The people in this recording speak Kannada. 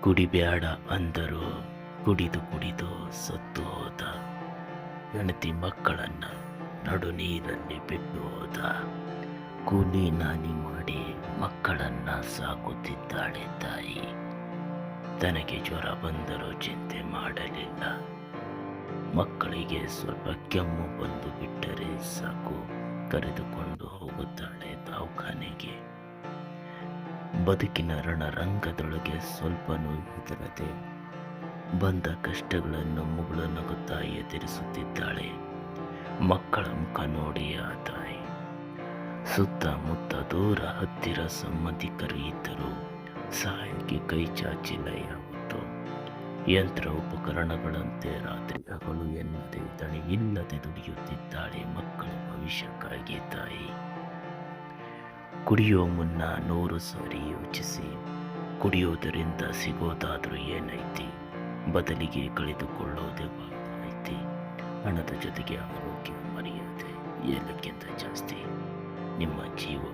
ಕುಡಿಬ್ಯಾಡ ಅಂದರು. ಕುಡಿದು ಕುಡಿದು ಸತ್ತು ಹೋದ ಹೆಂಡತಿ ಮಕ್ಕಳನ್ನ ನಡು ನೀರನ್ನೇ ಬಿಟ್ಟು ಹೋದ ಕೂಲಿ ನಾನಿ ಮಾಡಿ ಮಕ್ಕಳನ್ನ ಸಾಕುತ್ತಿದ್ದಾಳೆ ತಾಯಿ. ತನಗೆ ಜ್ವರ ಬಂದರೂ ಚಿಂತೆ ಮಾಡಲಿಲ್ಲ. ಮಕ್ಕಳಿಗೆ ಸ್ವಲ್ಪ ಕೆಮ್ಮು ಬಂದು ಬಿಟ್ಟರೆ ಸಾಕು. ಕರೆದುಕೊಂಡು ಹೋಗುತ್ತಾಳೆ ದವಾಖಾನೆಗೆ. ಬದುಕಿನ ರಣರಂಗದೊಳಗೆ ಸ್ವಲ್ಪನೂ ಹೆದರದೆ ಬಂದ ಕಷ್ಟಗಳನ್ನು ಮುಗುಳ ನಗುತ್ತಾ ಎದುರಿಸುತ್ತಿದ್ದಾಳೆ. ಮಕ್ಕಳ ಮುಖ ನೋಡಿ ಆ ತಾಯಿ ಸುತ್ತಮುತ್ತ ದೂರ ಹತ್ತಿರ ಸಂಬಂಧಿಕರು ಇದ್ದರು ಸಹಾಯಕ್ಕೆ ಕೈ ಚಾಚಿಲ್ಲ ಯಾವತ್ತು ಯಂತ್ರ ಉಪಕರಣಗಳಂತೆ ರಾತ್ರಿ ಹಗಲು ಎನ್ನದೆ ಇಲ್ಲದೆ ದುಡಿಯುತ್ತಿದ್ದಾಳೆ ಮಕ್ಕಳ ಭವಿಷ್ಯಕ್ಕಾಗಿ ತಾಯಿ. ಕುಡಿಯೋ ಮುನ್ನ ನೂರು ಸಾರಿ ಯೋಚಿಸಿ. ಕುಡಿಯೋದರಿಂದ ಸಿಗೋದಾದರೂ ಏನೈತಿ? ಬದಲಿಗೆ ಕಳೆದುಕೊಳ್ಳೋದೇ ಐತಿ ಹಣದ ಜೊತೆಗೆ ಆರೋಗ್ಯ ಮರ್ಯಾದೆ ಎಲ್ಲಕ್ಕಿಂತ ಜಾಸ್ತಿ. ನಿಮ್ಮ ಜೀವ